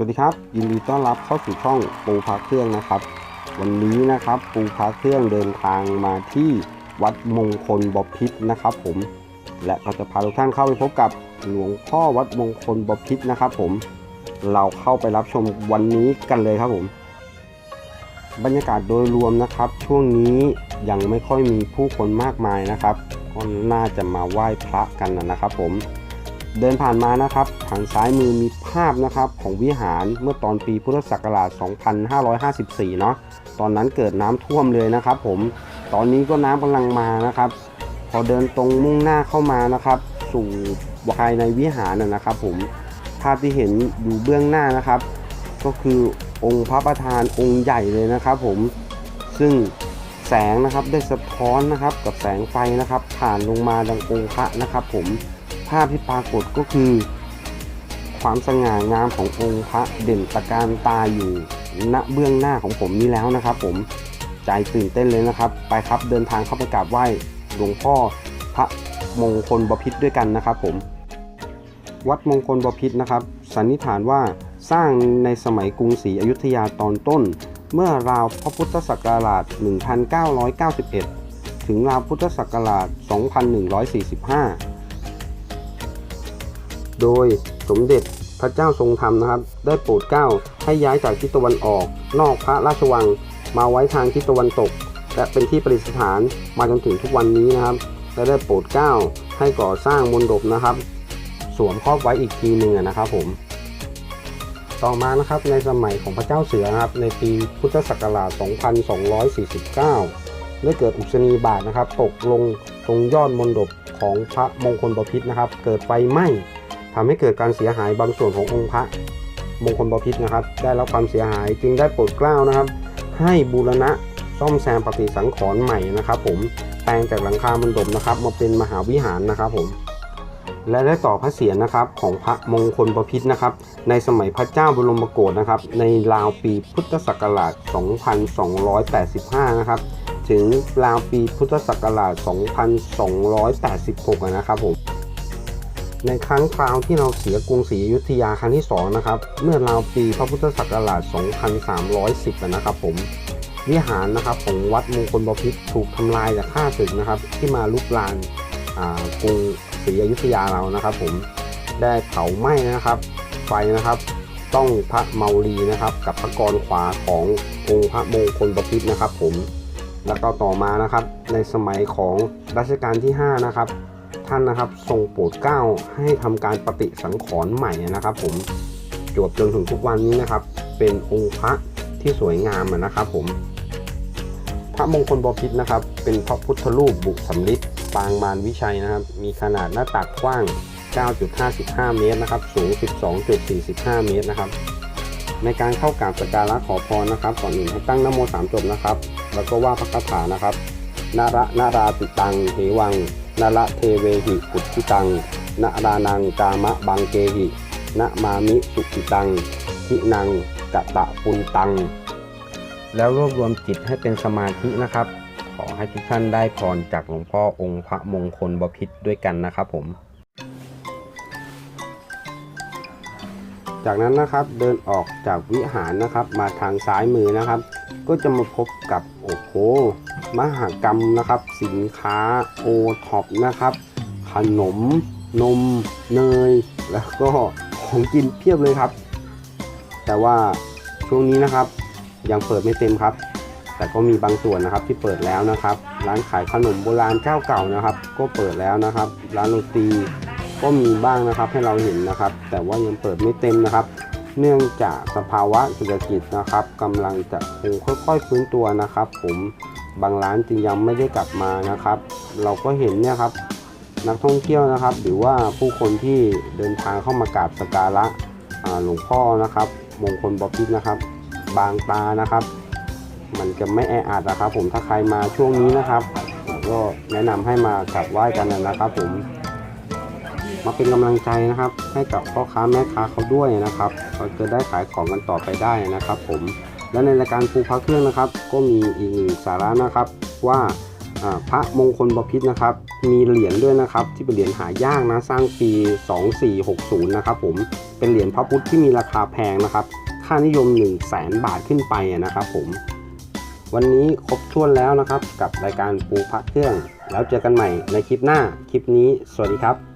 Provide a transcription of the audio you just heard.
สวัสดีครับ ยินดีต้อนรับเข้าสู่ช่องปูพาเครื่องนะครับ วันนี้นะครับปูพาเครื่องเดินทางมาที่วัดมงคลบพิษนะครับ ผม และเราจะพาทุกท่านเข้าไปพบกับหลวงพ่อวัดมงคลบพิษนะครับ ผม เราเข้าไปรับชมวันนี้กันเลยครับผม บรรยากาศโดยรวมนะครับ ช่วงนี้ยังไม่ค่อยมีผู้คนมากมายนะครับก็น่าจะมาไหว้พระกันนะครับ ผม เดินผ่านมานะครับทางซ้ายมือมีภาพนะครับของวิหารเมื่อตอนปีพุทธศักราช 2554 เนาะตอนนั้นเกิดน้ำท่วมเลยนะครับ ผมตอนนี้ก็น้ำกำลังมานะครับ พอเดินตรงมุ่งหน้าเข้ามานะครับ สู่ภายในวิหารนะนะครับ ผมภาพที่เห็นอยู่เบื้องหน้านะครับ ก็คือองค์พระประธานองค์ใหญ่เลยนะครับ ผมซึ่งแสงนะครับได้สะท้อนนะครับกับแสงไฟนะครับ ผ่านลงมาดังองค์พระนะครับ ผม ภาพที่ปรากฏก็คือ ความสง่างามขององค์พระเด่นตะการตาอยู่ณเบื้องหน้าของผมนี่แล้วนะครับ ผมใจตื่นเต้นเลยนะครับ ไปครับเดินทางเข้าไปกราบไหว้หลวงพ่อพระมงคลบพิตรด้วยกันนะครับ ผม วัดมงคลบพิตรนะครับ สันนิษฐานว่าสร้างในสมัยกรุงศรีอยุธยาตอนต้น เมื่อราวพระพุทธศักราช 1991 ถึงราวพุทธศักราช 2145 โดยสมเด็จพระเจ้าทรงธรรมนะครับ ได้โปรดเกล้าให้ย้ายจากทิศตะวันออก นอกพระราชวัง มาไว้ทางทิศตะวันตก และเป็นที่ประดิษฐานมาจนถึงทุกวันนี้นะครับ และได้โปรดเกล้าให้ก่อสร้างมณฑปนะครับ สวมครอบไว้อีกทีหนึ่งนะครับผมต่อมานะครับในสมัยของพระเจ้าเสือนะครับ ในปีพุทธศักราช 2249 ได้เกิดอุศนีบาตนะครับ ตกลงตรงยอดมณฑปของพระมงคลบพิตรนะครับ เกิดไฟไหม้ ทำให้เกิดการเสียหายบางส่วนขององค์พระมงคลบพิตรนะครับ ได้รับความเสียหายจึงได้โปรดเกล้านะครับ ให้บูรณะซ่อมแซมปฏิสังขรณ์ใหม่นะครับผมแปลงจากหลังคามณฑปนะครับ มาเป็นมหาวิหารนะครับผมและได้ต่อพระเศียรนะครับของพระมงคลบพิตรนะครับ ในสมัยพระเจ้าบรมโกศนะครับ ในราวปีพุทธศักราช 2285 นะครับ ถึงราวปีพุทธศักราช 2286 นะครับผม ในครั้งคราวที่เราเสียกรุงศรีอยุธยาครั้งที่ 2 นะครับ เมื่อราวปีพระพุทธศักราช 2310 นะครับผมวิหารนะครับของวัดมงคลบพิตรถูกทำลายจากข้าศึกนะครับ ที่มาลุกลานกรุงศรีอยุธยาเรานะครับ ผมได้เผาไหม้นะครับไฟนะครับ ต้องพระเมารีนะครับ กับพระกรขวาขององค์พระมงคลบพิตรนะครับ ผมแล้วก็ต่อมานะครับในสมัยของรัชกาลที่ 5 นะครับ ท่านนะครับทรงโปรดเกล้าให้ทำการปฏิสังขรณ์ใหม่นะครับ ผมจวบจนถึงทุกวันนี้นะครับ เป็นองค์พระที่สวยงามนะครับ ผม พระมงคลบพิตรนะครับ เป็นพระพุทธรูปบุสำริดปางมารวิชัยนะครับ มีขนาดหน้าตักกว้าง 9.55 เมตรนะครับ สูง 12.45 เมตรนะครับ ในการเข้ากราบสักการะขอพรนะครับ ก่อนอื่นให้ตั้งนโมสามจบนะครับ แล้วก็ว่าพระคาถานะครับนาระนาราติตังเหวัง นาระเทเวหิปุติตังนารานังกามะบังเกหินะมามิสุติตังทินังกะตะปุนตัง แล้วรวบรวมจิตให้เป็นสมาธินะครับ ขอให้ทุกท่านได้พรจากหลวงพ่อองค์พระมงคลบพิตรด้วยกันนะครับผม จากนั้นนะครับเดินออกจากวิหารนะครับมาทางซ้ายมือนะครับ ก็จะมาพบกับโอ้โหมหากรรมนะครับ สินค้าโอท็อปนะครับ ขนม นม เนย แล้วก็ของกินเพียบเลยครับ แต่ว่าช่วงนี้นะครับ ยังเปิดไม่เต็มครับ แต่ก็มีบางส่วนนะครับที่เปิดแล้วนะครับ ร้านขายขนมโบราณเจ้าเก่านะครับ ก็เปิดแล้วนะครับ ร้านดนตรีก็มีบ้างนะครับให้เราเห็นนะครับ แต่ว่ายังเปิดไม่เต็มนะครับ เนื่องจากสภาวะเศรษฐกิจนะครับกำลังจะคงค่อยๆฟื้นตัวนะครับ ผมบางร้านจึงยังไม่ได้กลับมานะครับ เราก็เห็นเนี่ยครับนักท่องเที่ยวนะครับ หรือว่าผู้คนที่เดินทางเข้ามากราบสการะหลวงพ่อนะครับ มงคลบพิตรนะครับ บางตานะครับ มันจะไม่แออัดนะครับ ผมถ้าใครมาช่วงนี้นะครับก็แนะนำให้มากราบไหว้กันนะครับ ผม มาเป็นกำลังใจนะครับ ให้กับพ่อค้าแม่ค้าเขาด้วยนะครับเราจะได้ขายของกันต่อไปได้นะครับ ผม และในรายการปูพระเครื่องนะครับ ก็มีอีกหนึ่งสาระนะครับ ว่าพระมงคลบพิตรนะครับ มีเหรียญด้วยนะครับ ที่เป็นเหรียญหายากนะสร้างปี 2460 นะครับผมเป็นเหรียญพระพุทธที่มีราคาแพงนะครับ ค่านิยม 1 0 0 0 0แบาทขึ้นไปนะครับผมวันนี้ครบถ้วนแล้วนะครับ กับรายการปูพระเครื่อง แล้วเจอกันใหม่ในคลิปหน้าคลิปนี้ สวัสดีครับ